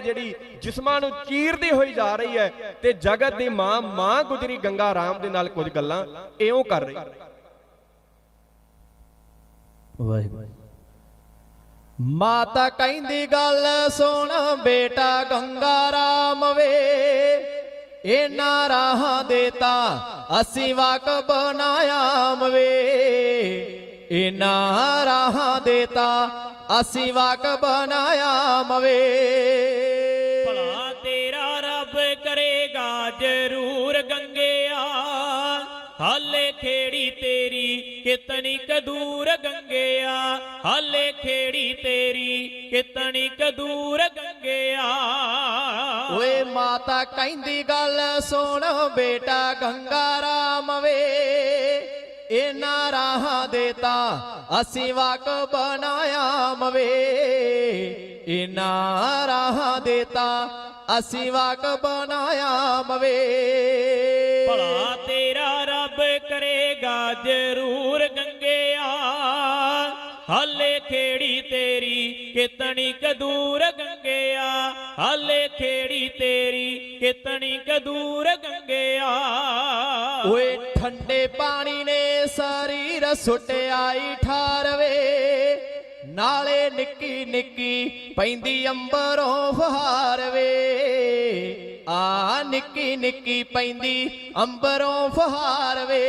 ਜਿਹੜੀ ਜਿਸਮਾਂ ਨੂੰ ਚੀਰਦੀ ਹੋਈ ਜਾ ਰਹੀ ਹੈ ਤੇ ਜਗਤ ਦੀ ਮਾਂ ਮਾਂ ਗੁਜਰੀ ਗੰਗਾ ਰਾਮ ਦੇ ਨਾਲ ਕੁਝ ਗੱਲਾਂ ਇਉਂ ਕਰ ਰਹੀ ਵਾਹਿਗੁਰੂ ਮਾਤਾ ਕਹਿੰਦੀ ਗੱਲ ਸੁਣ, ਬੇਟਾ ਗੰਗਾ ਰਾਮ ਵੇ। ਇਹਨਾਂ ਰਾਹਾਂ ਦੇਤਾ ਅਸੀਂ ਵਾਕ ਬਣਾਇਆ ਮਵੇ ਇਹਨਾਂ ਰਾਹਾਂ ਦੇ ਤਾਂ ਅਸੀਂ ਵਾਕ ਬਣਾਇਆ ਮਵੇ। ਭਲਾ ਤੇਰਾ ਰੱਬ ਕਰੇਗਾ ਜ਼ਰੂਰ ਗੰਗਿਆ। ਹਾਲੇ ਖੇੜੀ ਤੇਰੀ ਕਿਤਨੀ ਕਦੂਰ ਗੰਗਿਆ। ਹਾਲੇ ਖੇੜੀ ਤੇਰੀ ਕਿਤਨੀ ਕਦੂਰ ਗੰਗਿਆ। ਓਏ ਮਾਤਾ ਕਹਿੰਦੀ ਗੱਲ ਸੁਣ ਬੇਟਾ ਗੰਗਾ ਰਾਮ ਵੇ। ਇਹਨਾਂ ਰਾਹਾਂ ਦੇਤਾ ਅਸੀਂ ਵਾਕ ਬਣਾਇਆ ਮਵੇ। ਇਹਨਾਂ ਰਾਹਾਂ ਦੇਤਾ ਅਸੀਂ ਵਾਕ ਬਣਾਇਆ ਮਵੇ। ਭਲਾ ਤੇਰਾ ਰੱਬ ਕਰੇਗਾ ਜ਼ਰੂਰ ਗੰਗਾ ਹਾਲੇ ਖੇੜੀ ਤੇਰੀ ਕਿਤਣੀ ਕਦੂਰ ਗੰਗਿਆ? ਹਾਲੇ ਖੇੜੀ ਤੇਰੀ ਕਿਤਨੀ ਕਦੂਰ ਗੰਗਿਆ? ਓਏ ਠੰਡੇ ਪਾਣੀ ਨੇ ਸਰੀਰ ਸੁਟਿਆਈ ਠਾਰਵੇ। ਨਾਲੇ ਨਿੱਕੀ ਨਿੱਕੀ ਪੈਂਦੀ ਅੰਬਰੋਂ ਫਹਾਰਵੇ। ਆ ਨਿੱਕੀ ਨਿੱਕੀ ਪੈਂਦੀ ਅੰਬਰੋਂ ਫਹਾਰਵੇ।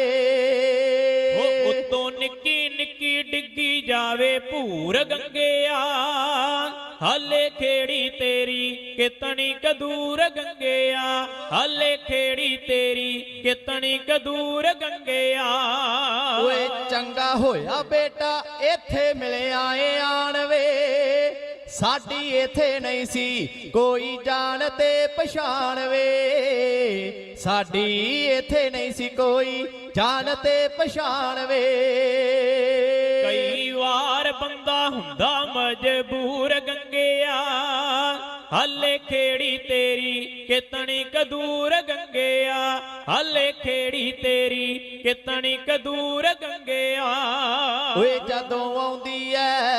ਜਾਵੇ ਭੂਰ ਗੰਗਿਆ ਹਾਲੇ ਖੇੜੀ ਤੇਰੀ ਕਿਤਨੀ ਕਦੂਰ ਗੰਗਿਆ ਹਾਲੇ ਖੇੜੀ ਤੇਰੀ ਕਿਤਨੀ ਕਦੂਰ ਗੰਗਿਆ ਓਏ ਚੰਗਾ ਹੋਇਆ ਬੇਟਾ, ਇੱਥੇ ਮਿਲਿਆ ਏ ਆਣਵੇ ਸਾਡੀ ਇਥੇ ਨਹੀਂ ਸੀ, ਕੋਈ ਜਾਣ ਤੇ ਪਛਾਣ ਵੇ। ਸਾਡੀ ਇੱਥੇ ਨਹੀਂ ਸੀ, ਕੋਈ ਜਾਣ ਤੇ ਪਛਾਣ ਵੇ। ਵਾਰ ਬੰਦਾ ਹੁੰਦਾ ਮਜਬੂਰ ਗੰਗਿਆ। ਹਾਲੇ ਖੇੜੀ ਤੇਰੀ ਕਿਤਣੀ ਕਦੂਰ ਗੰਗਿਆ। ਹਾਲੇ ਖੇੜੀ ਤੇਰੀ ਕਿਤਣੀ ਕਦੂਰ ਗੰਗਿਆ। ਓਏ ਜਦੋਂ ਆਉਂਦੀ ਐ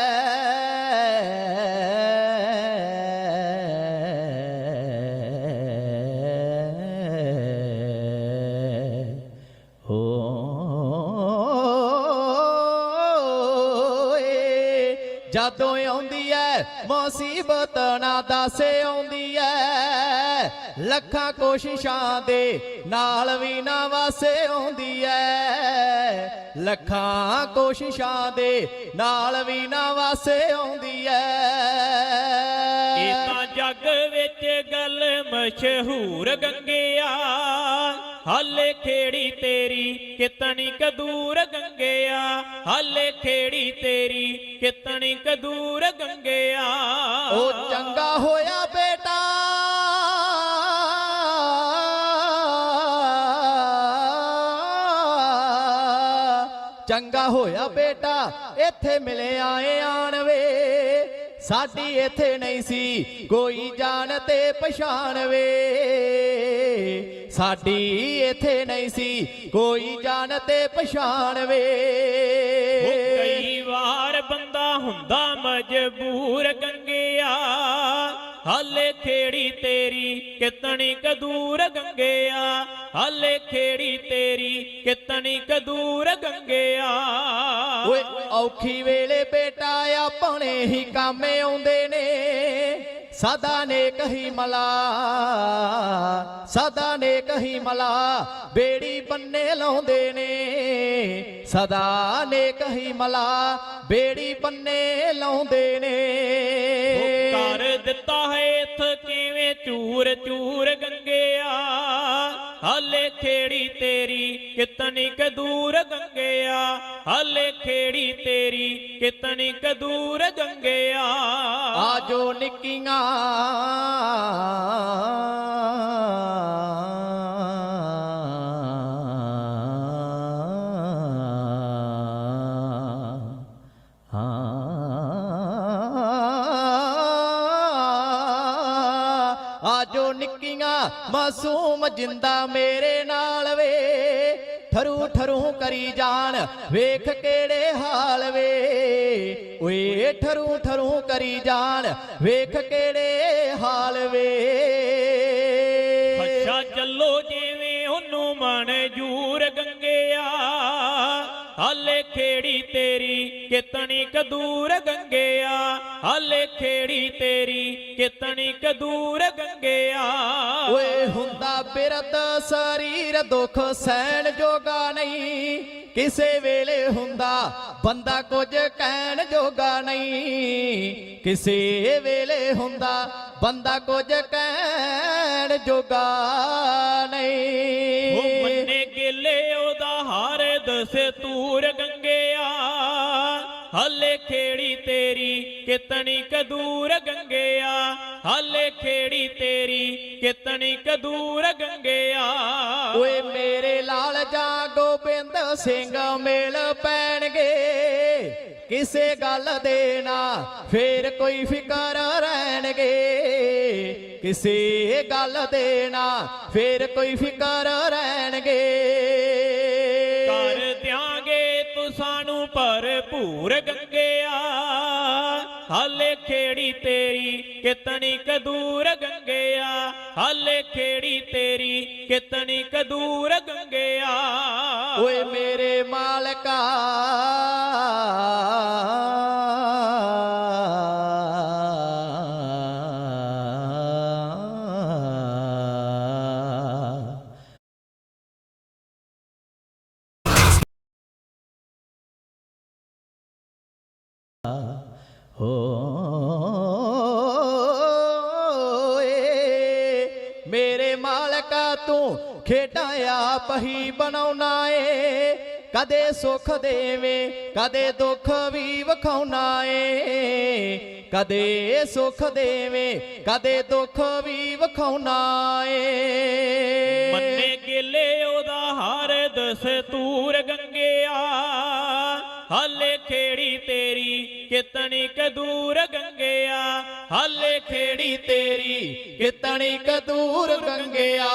ਜਦੋਂ ਆਉਂਦੀ ਐ, ਮੁਸੀਬਤ ਨਾ ਦੱਸੇ ਆਉਂਦੀ ਐ। ਲੱਖਾਂ ਕੋਸ਼ਿਸ਼ਾਂ ਦੇ ਨਾਲ ਵੀ ਨਾ ਵਾਸੇ ਆਉਂਦੀ ਐ। ਲੱਖਾਂ ਕੋਸ਼ਿਸ਼ਾਂ ਦੇ ਨਾਲ ਵੀ ਨਾ ਵਾਸੇ ਆਉਂਦੀ ਐ। ਇਹ ਤਾਂ ਜੱਗ ਵਿੱਚ ਗੱਲ ਮਸ਼ਹੂਰ ਗੰਗਿਆ। ਹਾਲੇ ਖੇੜੀ ਤੇਰੀ ਕਿਤਨੀ ਕਦੂਰ ਗੰਗਿਆ ਹਾਲੇ ਖੇੜੀ ਤੇਰੀ ਕਿਤਨੀ ਕਦੂਰ ਗੰਗਿਆ ਉਹ ਚੰਗਾ ਹੋਇਆ ਬੇਟਾ। ਚੰਗਾ ਹੋਇਆ ਬੇਟਾ, ਇੱਥੇ ਮਿਲੇ ਆਏ ਆਣ ਵੇ। ਸਾਡੀ ਇੱਥੇ ਨਹੀਂ ਸੀ, ਕੋਈ ਜਾਣ ਤੇ ਪਛਾਣ ਵੇ। ਸਾਡੀ ਇੱਥੇ ਨਹੀਂ ਸੀ, ਕੋਈ ਜਾਣ ਤੇ ਪਛਾਣ ਵੇ। ਕਈ ਵਾਰ ਬੰਦਾ ਹੁੰਦਾ ਮਜਬੂਰ, ਗੰਗਿਆ। ਹਾਲੇ ਖੇੜੀ ਤੇਰੀ ਕਿਤਨੀ ਕਦੂਰ ਗੰਗਿਆ? ਹਾਲੇ ਖੇੜੀ ਤੇਰੀ ਕਿਤਨੀ ਕਦੂਰ ਗੰਗਿਆ? ਓਏ ਔਖੀ ਵੇਲੇ ਬੇਟਾ ਆਪਣੇ ਹੀ ਕੰਮ ਆਉਂਦੇ ਨੇ। ਸਦਾ ਨੇ ਕਹੀ ਮਲਾ, ਸਦਾ ਨੇ ਕਹੀ ਮਲਾ, ਬੇੜੀ ਬੰਨੇ ਲਾਉਂਦੇ ਨੇ। ਸਦਾ ਨੇ ਕਹੀ ਮਲਾ, ਬੇੜੀ ਬੰਨੇ ਲਾਉਂਦੇ ਨੇ। ਚੂਰ ਚੂਰ ਗੰਗਿਆ ਹਾਲੇ ਖੇੜੀ ਤੇਰੀ ਕਿਤਨੀ ਕ ਦੂਰ ਗੰਗਿਆ ਹਾਲੇ ਖੇੜੀ ਤੇਰੀ ਕਿਤਨੀ ਕ ਦੂਰ ਗੰਗਿਆ ਆਜੋ ਨਿੱਕੀਆਂ। ਆਜੋ ਨਿੱਕੀਆਂ ਮਾਸੂਮ ਜਿੰਦਾ ਮੇਰੇ ਨਾਲ ਵੇ। ਠਰੂ ਠਰੂ ਕਰੀ ਜਾਣ, ਵੇਖ ਕਿਹੜੇ ਹਾਲ ਵੇ। ਓਏ, ਠਰੂ ਠਰੂ ਕਰੀ ਜਾਣ, ਵੇਖ ਕਿਹੜੇ ਹਾਲ ਵੇ। ਅੱਛਾ ਚੱਲੋ ਜਿਵੇਂ ਉਹਨੂੰ ਮਨ ਜੂਰ ਗੰਗਿਆ। ਹਾਲੇ ਖੇੜੀ ਤੇਰੀ ਕਿਤਨੀ ਕਦੂਰ ਗੰਗਿਆ? ਹਾਲੇ ਖੇੜੀ ਤੇਰੀ ਕਿਤਨੀ ਦੂਰ ਗੰਗਿਆ? ਓਏ ਹੁੰਦਾ ਬਿਰਤ ਸਰੀਰ ਦੁੱਖ ਸਹਿਣ ਜੋਗਾ ਨਹੀਂ। ਕਿਸੇ ਵੇਲੇ ਹੁੰਦਾ ਬੰਦਾ ਕੁਝ ਕਹਿਣ ਜੋਗਾ ਨਹੀਂ। ਕਿਸੇ ਵੇਲੇ ਹੁੰਦਾ ਬੰਦਾ ਕੁਝ ਕਹਿਣ ਜੋਗਾ ਨਹੀਂ। ਹਾਰ ਤੂਰ ਗੰਗਿਆ, ਹਾਲੇ ਖੇੜੀ ਤੇਰੀ ਕਿਤਨੀ ਕਦੂਰ ਗੰਗਿਆ, ਹਾਲੇ ਖੇੜੀ ਤੇਰੀ ਕਿਤਨੀ ਕਦੂਰ ਗੰਗਿਆ। ਓਏ ਮੇਰੇ ਲਾਲ ਜਾ ਗੋਬਿੰਦ ਸਿੰਘ ਮੇਲ ਪੈਣਗੇ, ਕਿਸੇ ਗੱਲ ਦੇ ਨਾ ਫੇਰ ਕੋਈ ਫਿਕਰ ਰਹਿਣਗੇ। ਕਿਸੇ ਗੱਲ ਦੇ ਨਾ ਫੇਰ ਕੋਈ ਫਿਕਰ ਰਹਿਣਗੇ। ਭਰਪੂਰ ਗੰਗਿਆ ਹਾਲੇ ਖੇੜੀ ਤੇਰੀ ਕਿਤਨੀ ਕਦੂਰ ਗੰਗਿਆ ਹਾਲੇ ਖੇੜੀ ਤੇਰੀ ਕਿਤਨੀ ਕਦੂਰ ਗੰਗਿਆ ਓਏ ਮੇਰੇ ਮਾਲਕਾ ਹੋਏ। ਮੇਰੇ ਮਾਲਕਾ ਤੂੰ ਖੇਡਾਂ ਆਪ ਹੀ ਬਣਾਉਣਾ ਏ। ਕਦੇ ਸੁਖ ਦੇਵੇਂ, ਕਦੇ ਦੁੱਖ ਵੀ ਵਿਖਾਉਣਾ ਏ। ਕਦੇ ਸੁਖ ਦੇਵੇਂ, ਕਦੇ ਦੁੱਖ ਵੀ ਵਿਖਾਉਣਾ ਏ। ਮੰਨੇ ਗਿੱਲੇ ਉਹਦਾ ਹਾਰ, ਦਸ ਤੂਰ ਗੰਗਿਆ ਹਾਲੇ ਖੇੜੀ ਤੇਰੀ ਕਿਤਨੀ ਕਦੂਰ ਗੰਗਿਆ? ਹਾਲੇ ਖੇੜੀ ਤੇਰੀ ਕਿਤਣੀ ਕਦੂਰ ਗੰਗਿਆ?